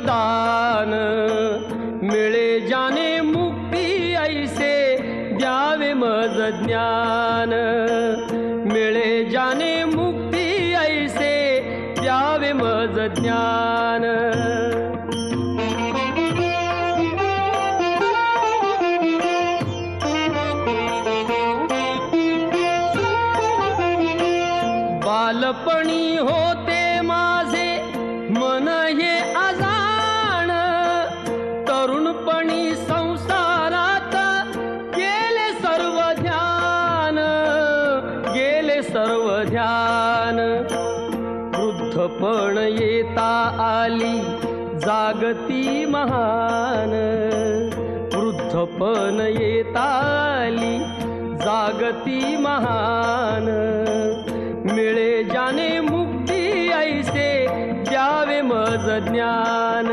दान मिळे जाने मुक्ती ऐसे द्यावे मज ज्ञान. मिळे जाने मुक्ती ऐसे द्यावे मज ज्ञान. जागती महान वृद्धपण येताली जागती महान मिळे जाने मुक्ती ऐसे द्यावे मज ज्ञान.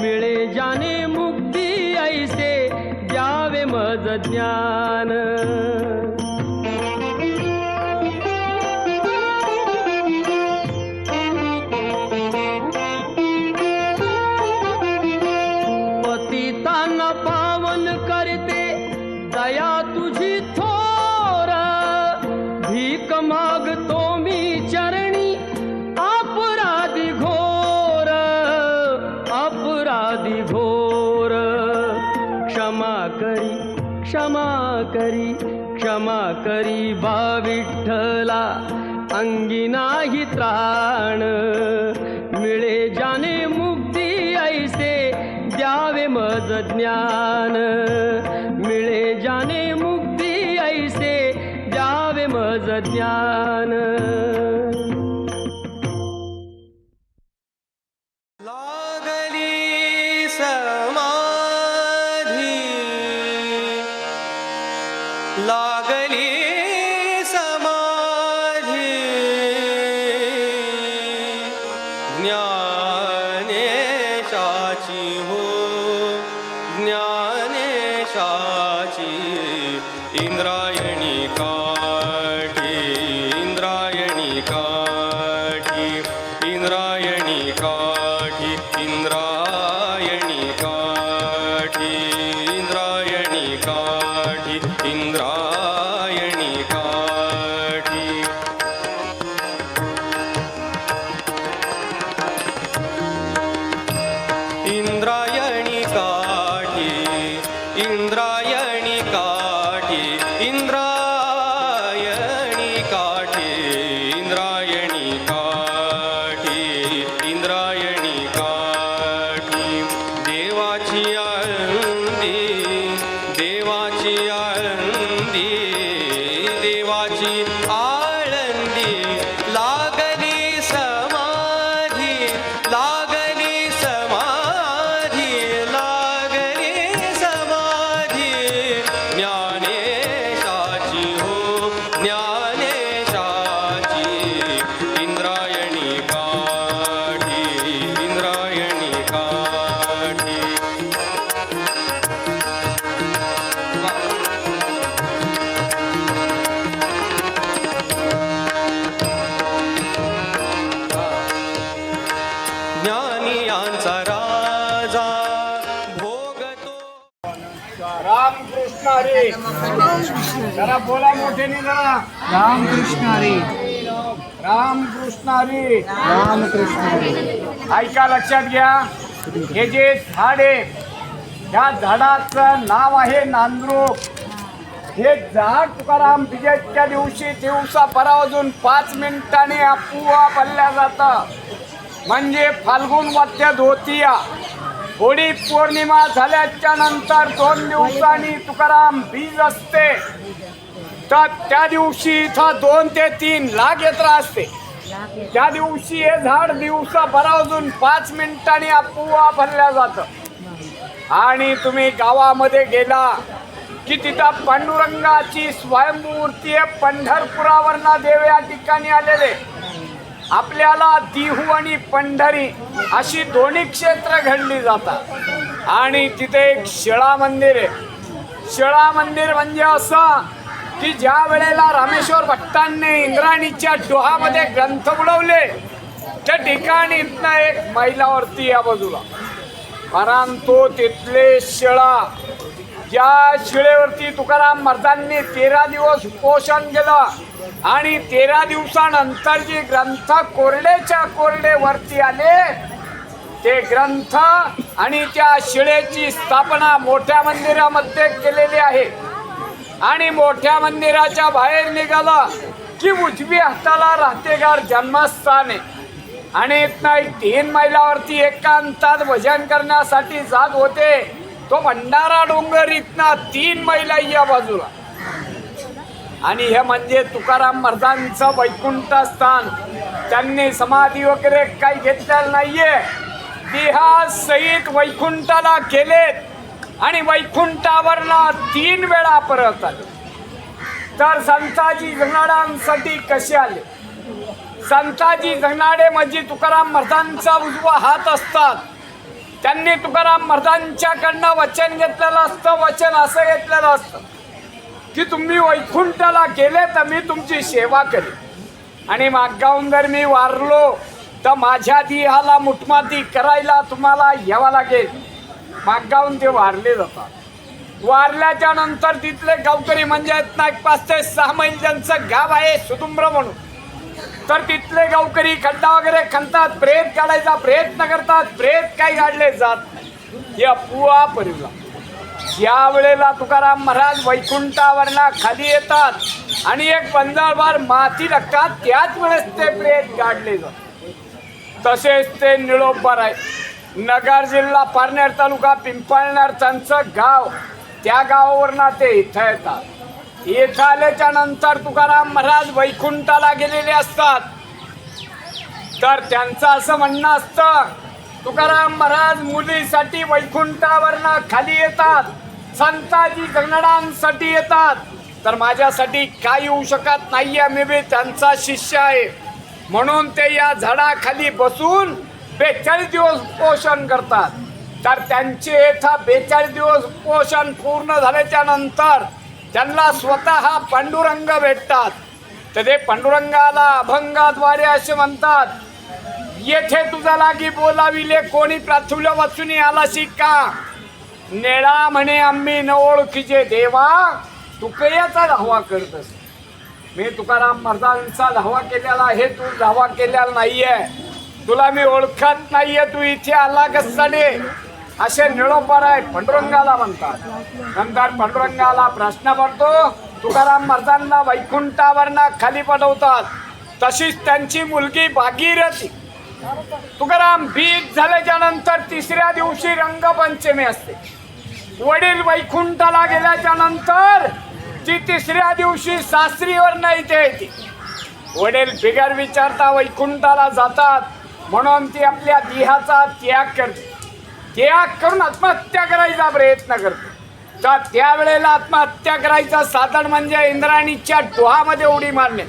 मिळे जाने मुक्ती ऐसे द्यावे मज ज्ञान. प्राण. मिळे जाने मुक्ती ऐसे द्यावे मज ज्ञान. मिळे जाने मुक्ती ऐसे द्यावे मज ज्ञान. यशाची इंद्राय Indra. जरा बोला मोठ्याने जरा. रामकृष्ण हरी रामकृष्ण हरी रामकृष्ण हरी ऐका लक्षात घ्या. हे जे झाड आहे त्या झाडाचं नाव आहे नांद्रूक हे झाड तुकाराम विजयच्या दिवशी दिवसा परावजून पाच मिनिटांनी आपुआ पल्ल्या जातं. म्हणजे फाल्गुन वत्य धोतिया. होळी पौर्णिमा झाल्याच्यानंतर दोन दिवसांनी तुकाराम बीज असते. त्या त्या दिवशी इथं दोन ते तीन लाख यात्रा असते. त्या दिवशी हे झाड दिवसा भरावजून पाच मिनिटांनी आपुआ भरल्या जातं. आणि तुम्ही गावामध्ये गेला की तिथं पांडुरंगाची स्वयंमूर्ती आहे पंढरपुरावरना देव या ठिकाणी आलेले. आपल्याला दिहू आणि पंढरी अशी दोन्ही क्षेत्र घडली जातात. आणि तिथे एक शिळा मंदिर आहे. शिळा मंदिर म्हणजे असं की ज्या वेळेला रामेश्वर भट्टांनी इंद्राणीच्या डोहामध्ये ग्रंथ बुडवले त्या ठिकाणी इथनं एक मैलावरती या बाजूला. परंतु तिथले शिळा ज्या शिळेवरती तुकाराम महाराजांनी तेरा दिवस उपोषण केलं आणि तेरा दिवसानंतर जे ग्रंथ कोरडेच्या कोरडे वरती आले ते ग्रंथ आणि त्या शिळेची स्थापना मोठ्या मंदिरामध्ये केलेली आहे. आणि मोठ्या मंदिराच्या बाहेर निघाला की उजवी हाताला राहतेगार जन्मस्थान. आहे आणि इथनं तीन मैलावरती एकांतात भजन करण्यासाठी जात होते. तो भंडारा डोंगर इथनं तीन मैला या बाजूला. आणि हे म्हणजे तुकाराम महाराजांचं वैकुंठ स्थान त्यांनी समाधी वगैरे काही घेतलेलं नाहीये. देहा सहित वैकुंठाला केलेत आणि वैकुंठावरनं तीन वेळा परत आले. तर संताजी जगणाऱ्यांसाठी कसे आले? संताजी जगणारे म्हणजे तुकाराम महाराजांचा उजवा हात असतात. त्यांनी तुकाराम महाराजांच्याकडनं वचन घेतलेलं असतं वचन असं घेतलेलं असतं की तुम्ही वैकुंठाला गेले तर मी तुमची सेवा करेन. आणि मागाहून जर मी वारलो तर माझ्या देहाला मुठमाती करायला तुम्हाला यावं लागेल. मागाहून ते वारले जातात. वारल्याच्या नंतर तिथले गावकरी म्हणजे ना एक पाच ते सहा मैल ज्यांचं गाव आहे सुदुंब्र म्हणून. तर तिथले गावकरी खड्डा वगैरे खणतात प्रेत काढायचा प्रयत्न करतात प्रेत काही काढले जात नाही. या पुआ परिवार ज्या वेळेला तुकाराम महाराज वैकुंठावरला खाली येतात आणि एक पंधरबार माती लागतात त्याच वेळेस ते प्रेत काढले जातात. तसेच ते निळोबर आहे नगर जिल्हा पारनेर तालुका पिंपळनेर त्यांचं गाव. त्या गावावरनं ते इथं येतात. इथं आल्याच्यानंतर तुकाराम महाराज वैकुंठाला गेलेले असतात. तर त्यांचं असं म्हणणं असतं तुकाराम महाराज मुलीसाठी वैकुंठावरनं खाली येतात. संताजी जगणाऱ्यांसाठी येतात. तर माझ्यासाठी काय येऊ शकत नाही आहे मी बी त्यांचा शिष्य आहे. म्हणून ते या झाडाखाली बसून बेचाळीस दिवस पोषण करतात. तर त्यांचे इथं बेचाळीस दिवस पोषण पूर्ण झाल्याच्यानंतर त्यांना स्वतः पांडुरंग भेटतात. तर ते पांडुरंगाला अभंगाद्वारे असे म्हणतात येथे तुझा लागी बोलाविले कोणी प्राथुल्य वाचून आलाशी का? नेळा म्हणे आम्ही न ओळखीचे देवा तुकयाचा धावा धावा असे मी तुकाराम महाराजांचा धावा केलेला आहे तू धावा केलेला नाही आहे तुला मी ओळखत नाहीये तू इथे आला कसाडे असे निळोपर आहे पांडुरंगाला म्हणतात. नंतर पांडुरंगाला प्रश्न पडतो तुकाराम महाराजांना वैकुंठावरना खाली पडवतात. तशीच त्यांची मुलगी भागीरथी. तुकाराम बीज झाल्याच्यानंतर तिसऱ्या दिवशी रंगपंचमी असते. वडील वैकुंठाला गेल्याच्यानंतर ती तिसऱ्या दिवशी सासरीवर नाही येते. वडील बिगर विचारता वैकुंठाला जातात म्हणून ती आपल्या देहाचा त्याग करते. त्याग करून आत्महत्या करायचा प्रयत्न करते. तर त्यावेळेला आत्महत्या करायचं साधन म्हणजे इंद्राणीच्या डोहामध्ये उडी मारणे.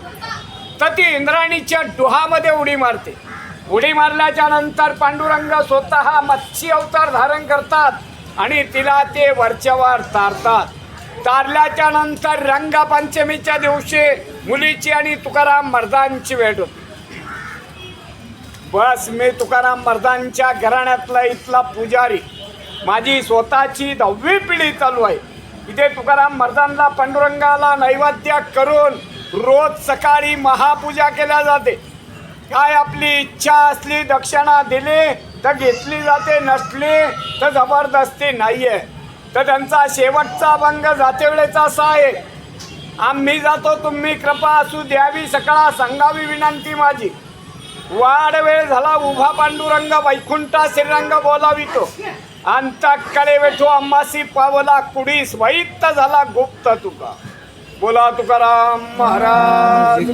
तर ती इंद्राणीच्या डोहामध्ये उडी मारते. उडी मारल्याच्या नंतर पांडुरंग स्वतः मच्छी अवतार धारण करतात आणि तिला ते वरच्यावर तारतात. तारल्याच्या नंतर रंगपंचमीच्या दिवशी मुलीची आणि तुकाराम मर्दांची भेट होते. बस मी तुकाराम मर्दांच्या घराण्यातला इथला पुजारी. माझी स्वतःची दहावी पिढी चालू आहे. इथे तुकाराम मर्दांना पांडुरंगाला नैवेद्य करून रोज सकाळी महापूजा केल्या जाते. काय आपली इच्छा असली दक्षिणा दिली तर घेतली जाते नसली तर जबरदस्ती नाही आहे तर त्यांचा शेवटचा भंग जातेवेळेचा असा आहे. आम्ही जातो तुम्ही कृपा असू द्यावी सकाळ सांगावी विनंती माझी. वाढ वेळ झाला उभा पांडुरंग वैकुंठा श्रीरंग बोलावितो. अंतकडे वेठो अम्मासी पावला कुडीस वैत झाला गुप्त तुका. बोला तुकाराम महाराज.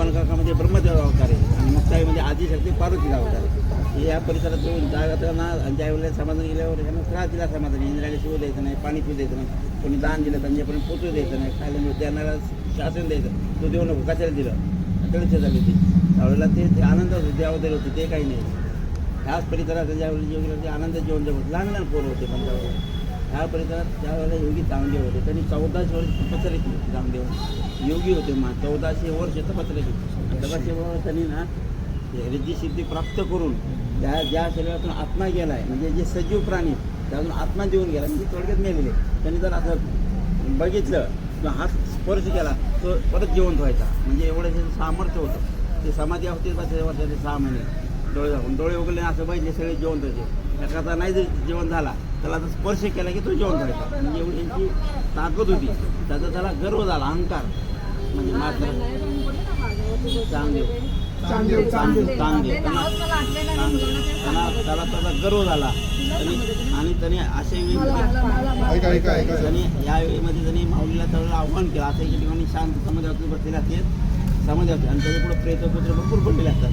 आहे ब्रह्मदेव अवतार आहे. आणि मुक्ताईमध्ये आदिशक्ती पार्वतीचा अवतार आहे. या परिसरात येऊन जागताना आणि ज्या समाधान गेल्यावर त्यांना त्रास दिला समाधान. इंद्राला शिव द्यायचं नाही पाणी पिऊ द्यायचं नाही कोणी दान दिलं त्यांच्यापर्यंत पोचू द्यायचं नाही. खायला मिळत देणारा शासन द्यायचं. तो देऊ नको कशाला दिलं. तळीचे झाली ते त्यावेळेला ते ते आनंद होते ते अवतार होते ते काही नाही. ह्याच परिसरात ज्यावेळी जेवण ते आनंद जेवण जेवण लहान लहान पोरं होते पण त्यावेळेला ह्या परिसरात त्यावेळेला योगी चांगदेव होते त्यांनी चौदाशे वर्ष तपस्या केली चांगदेव योगी होते मा चौदाशे वर्ष तपस्या केली तपस्या त्यांनी ना रिद्धी सिद्धी प्राप्त करून त्या ज्या शरीरातून आत्मा गेला आहे म्हणजे जे सजीव प्राणी त्यातून आत्मा देऊन गेला म्हणजे थोडक्यात मेलेले त्यांनी जर असं बघितलं किंवा हात स्पर्श केला तो परत जिवंत व्हायचा. म्हणजे एवढं त्याचं सामर्थ्य होतं. ते समाधी होते वर्षाचे सहा महिने डोळे झाकून डोळे उघडले असं पाहिजे सगळे जेवण व्हायचे एखादा नाही जर जेवण झाला त्याला आता स्पर्श केला की तो जेवण व्हायचा म्हणजे एवढी यांची ताकद होती. त्याचा त्याला गर्व झाला अहंकार. म्हणजे मात्र. चांगदेव चांदेव चांदेव चांगदेव त्यांना चांगदेव त्यांना त्याला त्याचा गर्व झाला. त्यांनी आणि त्यांनी असे ऐका ऐका ऐका. त्यांनी या वेळेमध्ये त्यांनी माऊलीला त्यावेळेला आव्हान केलं. असं एके ठिकाणी शांत समाजावरती बसलेले असतात समाजावरती आणि त्याच्या पुढे प्रेत पुत्र भरपूर पडलेले असतात.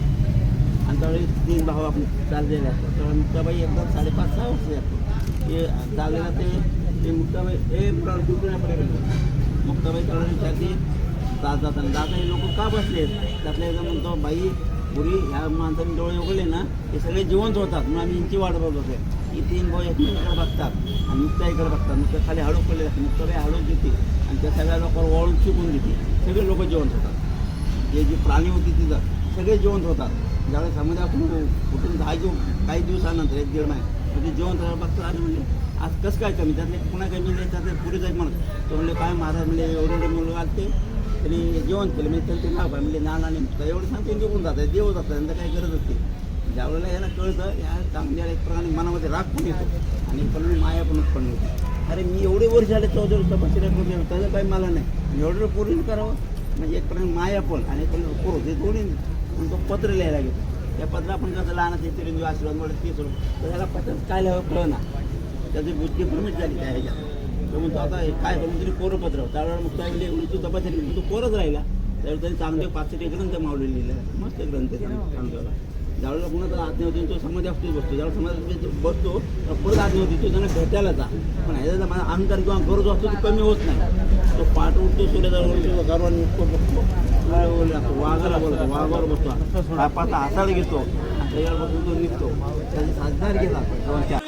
आणि त्यावेळी तीन भाऊ आपण चाललेले असतात. तर मुक्ताबाई एकदम साडेपाच सहा वर्ष असतात. ते चाललेला ते ते मुक्ताबाई हे कुठपर्यंत मुक्ताबाई त्यावेळेला त्यातली जात जाताना दादा हे लोक का बसले त्यातल्या एकदा म्हणतो बाई पुरी ह्या माणसाने डोळे उघडले ना हे सगळे जिवंत होतात. म्हणून आम्ही यांची वाट बघत होते. ही तीन भाऊ एकमेकांकडे बघतात आणि मुक्ताईकडे बघतात. मुक्ता खाली हळू पडले असतात. मुक्ताबाई हळू देते. आणि त्या सगळ्या लोकांवर वळून चुकून देते. सगळे लोक जिवंत होतात. हे जी प्राणी होती तिथं सगळे जिवंत होतात. ज्यावेळेस समुद्रातून कुठून दहा दिवस काही दिवसानंतर एक दीड महिने म्हणजे जेवण राहायला बघतो. आणि म्हणजे आज कसं काय कमी? त्यातले पुन्हा कमी नाही त्यातले पुरी जाईल म्हणत तो म्हणले काय महाराज म्हणजे एवढे एवढे मुलं आले त्यांनी जेवण केलं. म्हणजे ते नाव काय म्हणजे नाना आणि एवढं सांगते निघून जातात देव जातात त्यांना काही गरज असते ज्यावेळेला याला कळतं या चांगल्या एक प्रकारे मनामध्ये राग पण येतो. आणि पण माया पण उत्पन्न होते. अरे मी एवढे वर्ष आले चौदा वर्ष तपस्या करून त्याचं काही मला नाही. आणि एवढं पूर्ण करावं? म्हणजे एक प्रकारे माया पण आणि एक प्रकारे पोर ते दोन्ही. तो पत्र लिहायला घेतो त्या पत्र आपण कसं लहान लहानाचे चिरंजीव आशीर्वाद म्हणत ते सोडून. तर त्याला पत्र काय लिहावं कळलं ना त्याची बुद्धी भ्रमित झाली त्या ह्याच्यात. तर म्हणतो आता हे काय करून तरी कोरं पत्र त्यावेळेला मग त्यावेळी एवढी तू तपस्या केली तू कोरच राहिला. त्यावेळी त्यांनी चांगले पाचशे ग्रंथ मावले लिहिला. मस्त ग्रंथ चांगला ज्यावेळेला कुणाचा आज्ञा होती तो समाधी असतो बसतो. ज्यावेळेला समाधी बसतो तर परत आज्ञा होती तो त्यांना भेटायला जा. पण ह्याचा माझा अहंकार किंवा गरज असतो तो कमी होत नाही. तो पाठ उठतो सूर्याचा उठतो गरवा उठतो बसतो. वाघाला बोलतो वाघावर बसतो. पाचा हाताळ घेतो. त्याच्यावर बसून तो निघतो. त्याची साधणार घेतात